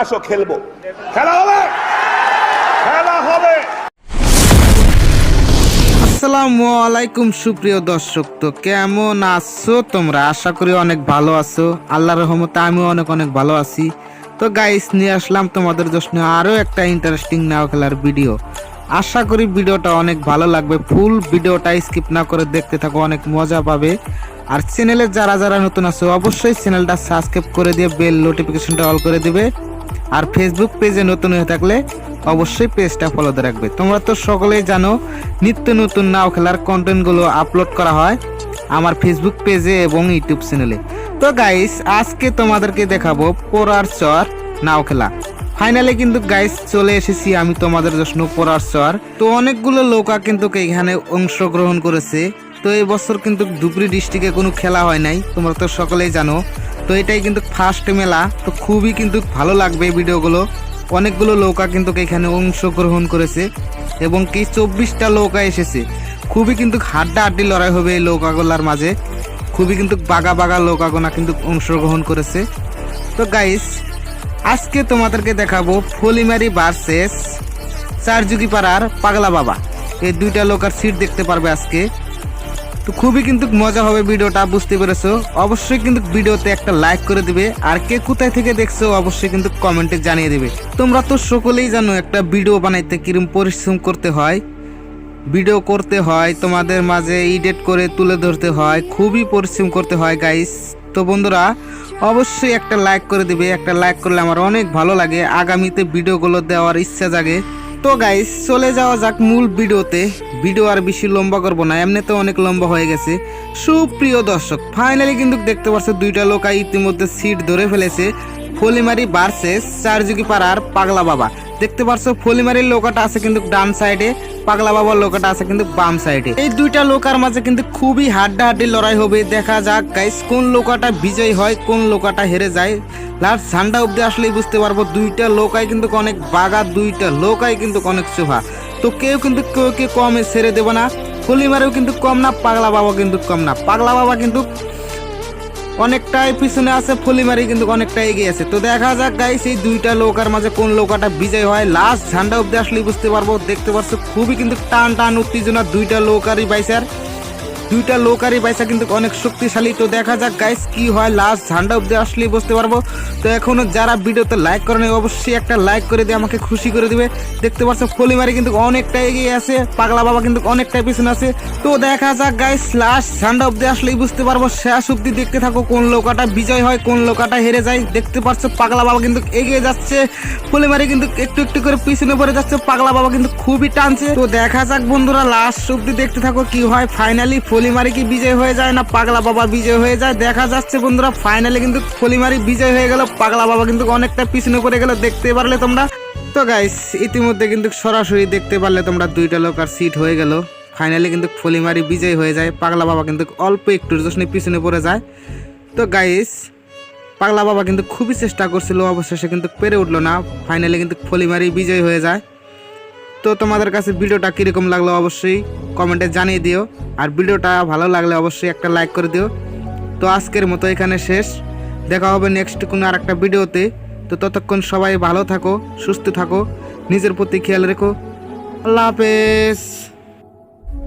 আসো খেলব। খেলা হবে! খেলা হবে! আসসালামু আলাইকুম, সুপ্রিয় দর্শক। তো কেমন আছো তোমরা? আশা করি অনেক ভালো আছো। আল্লাহর রহমতে আমিও অনেক অনেক ভালো আছি। তো গাইস নিয়ে আসলাম তোমাদের জন্য আরও একটা ইন্টারেস্টিং নাও খেলার ভিডিও আশা করি ভিডিওটা অনেক ভালো লাগবে। ফুল ভিডিওটা স্কিপ না করে দেখতে থাকো, অনেক মজা পাবে। আর চ্যানেলে যারা যারা নতুন আছো, অবশ্যই চ্যানেলটা সাবস্ক্রাইব করে দিয়ে বেল নোটিফিকেশনটা অল করে দিবে। আর ফেসবুক পেজে নতুন হয়ে থাকলে অবশ্যই পেজটা ফলোতে রাখবে। তোমরা তো সকলেই জানো, নিত্য নতুন নাও খেলার কন্টেন্টগুলো আপলোড করা হয় আমার ফেসবুক পেজে এবং ইউটিউব চ্যানেলে তো গাইস আজকে তোমাদেরকে দেখাবো পোড়ার চর নাও খেলা। ফাইনালি কিন্তু গাইস চলে এসেছি আমি তোমাদের জন্য পোড়ার চর। তো অনেকগুলো লোকা কিন্তু এখানে অংশগ্রহণ করেছে। তো এই বছর কিন্তু ধুবড়ি ডিস্ট্রিক্টে কোনো খেলা হয় নাই, তোমরা তো সকলেই জানো। তো এটাই কিন্তু ফার্স্ট মেলা, তো খুবই কিন্তু ভালো লাগবে ভিডিওগুলো। অনেকগুলো নৌকা কিন্তু এখানে অংশগ্রহণ করেছে এবং কি চব্বিশটা নৌকা এসেছে। খুবই কিন্তু হাড্ডা হাড্ডি লড়াই হবে এই নৌকাগুলার মাঝে। খুবই কিন্তু বাগা বাগা নৌকাগোনা কিন্তু অংশগ্রহণ করেছে। তো গাইস আজকে তোমাদেরকে দেখাবো ফলিমারি ভার্সেস চারযুগি পাড়ার পাগলা বাবা। এই দুইটা লোকার সিট দেখতে পারবে আজকে। তো খুবই কিন্তু মজা হবে ভিডিওটা, বুঝতে পেরেছ? অবশ্যই কিন্তু ভিডিওতে একটা লাইক করে দিবে, আর কে কোথায় থেকে দেখছ অবশ্যই কিন্তু কমেন্টে জানিয়ে দিবে। তোমরা তো সকলেই জানো একটা ভিডিও বানাইতে কিরম পরিশ্রম করতে হয়। ভিডিও করতে হয়, তোমাদের মাঝে এডিট করে তুলে ধরতে হয়, খুবই পরিশ্রম করতে হয় গাইস তো বন্ধুরা, অবশ্যই একটা লাইক করে দিবে, একটা লাইক করলে আমার অনেক ভালো লাগে। আগামীতে ভিডিওগুলো দেওয়ার ইচ্ছা জাগে। তো গাইস চলে যাওয়া যাক মূল ভিডিওতে। ভিডিও আর বেশি লম্বা করব না এমনিতে অনেক লম্বা হয়ে গেছে। সুপ্রিয় দর্শক ফাইনালি কিন্তু দেখতে পাচ্ছ দুইটা লোকাই ইতিমধ্যে সিট ধরে ফেলেছে। ফলিমারি ভার্সেস চারজুকি পাড়ার পাগলা বাবা। দেখতে পাচ্ছ ফলিমারির লোকাটা আছে কিন্তু ডান সাইডে পাগলা বাবার লোকাটা আছে কিন্তু বাম সাইডে এই দুইটা লোকার মাঝে কিন্তু খুবই হাড্ডা হাড্ডি লড়াই হবে। দেখা যাক গাইস কোন লোকাটা বিজয় হয়, কোন লোকাটা হেরে যায়। লাস্ট ঝান্ডা অব্দি আসলেই বুঝতে পারব, দুইটা লোকাই কিন্তু অনেক বাগা দুইটা লোকাই কিন্তু অনেক শোভা। তো কেউ কিন্তু কেউ কে কমে ছেড়ে দেবো না, ফলিমারেও কিন্তু কম না, পাগলা বাবা কিন্তু কম না। পাগলা বাবা কিন্তু অনেকটাই পিছনে আছে ফলিমারি, কিন্তু অনেকটা এগিয়ে আছে। তো দেখা যাক গাইস এই দুইটা নৌকার মাঝে কোন লোকাটা বিজয় হয়। লাস্ট ঝান্ডা অব্দি আসলে বুঝতে পারব, দেখতে পাচ্ছ, খুবই কিন্তু টান টান উত্তেজনা দুইটা নৌকারই বাইসার দুইটা নৌকারই বাইসা কিন্তু অনেক শক্তিশালী। তো দেখা যাক গাইস কি হয়। লাস্ট ঝান্ডা অব্দি আসলেই বুঝতে পারব। তো এখনও যারা ভিডিওতে লাইক করে নেই, অবশ্যই একটা লাইক করে দিয়ে আমাকে খুশি করে দিবে। দেখতে পাচ্ছ, ফলিমারি কিন্তু অনেকটা এগিয়ে আছে। পাগলা বাবা কিন্তু অনেকটাই পিছনে আছে। তো দেখা যাক গাইস লাস্ট ঝান্ডা অব্দি আসলেই বুঝতে পারব। শেষ অব্দি দেখতে থাকো কোন লোকাটা বিজয় হয়, কোন লোকাটা হেরে যায়। দেখতে পাচ্ছ, পাগলা বাবা কিন্তু এগিয়ে যাচ্ছে। ফলিমারি কিন্তু একটু একটু করে পিছনে পড়ে যাচ্ছে। পাগলা বাবা কিন্তু খুবই টানছে। তো দেখা যাক, বন্ধুরা লাস্ট অব্দি দেখতে থাকো কি হয়। ফাইনালি ফলিমারি কি বিজয় হয়ে যায় না পাগলা বাবা বিজয় হয়ে যায়? দেখা যাচ্ছে বন্ধুরা ফাইনালে কিন্তু ফলিমারি বিজয় হয়ে গেল। পাগলা বাবা কিন্তু অনেকটা পিছনে পড়ে গেল, দেখতে পারলে তোমরা? তো গাইস ইতিমধ্যে কিন্তু সরাসরি দেখতে পারলে তোমরা দুইটা লোক আর সিট হয়ে গেল। ফাইনালে কিন্তু ফলিমারি বিজয় হয়ে যায়। পাগলা বাবা কিন্তু অল্প একটু জন্য পিছনে পড়ে যায়। তো গাইস পাগলা বাবা কিন্তু খুবই চেষ্টা করছিল, অবশেষে কিন্তু পেরে উঠল না। ফাইনালে কিন্তু ফলিমারি বিজয় হয়ে যায়। তো তোমাদের কাছে ভিডিওটা কীরকম লাগল অবশ্যই কমেন্টে জানিয়ে দিও। আর ভিডিওটা ভালো লাগলে অবশ্যই একটা লাইক করে দিও। তো আজকের মতো এখানে শেষ। দেখা হবে নেক্সট কোনো আর একটা ভিডিওতে। তো ততক্ষণ সবাই ভালো থাকো, সুস্থ থাকো, নিজের প্রতি খেয়াল রেখো। আল্লাহ হাফেজ।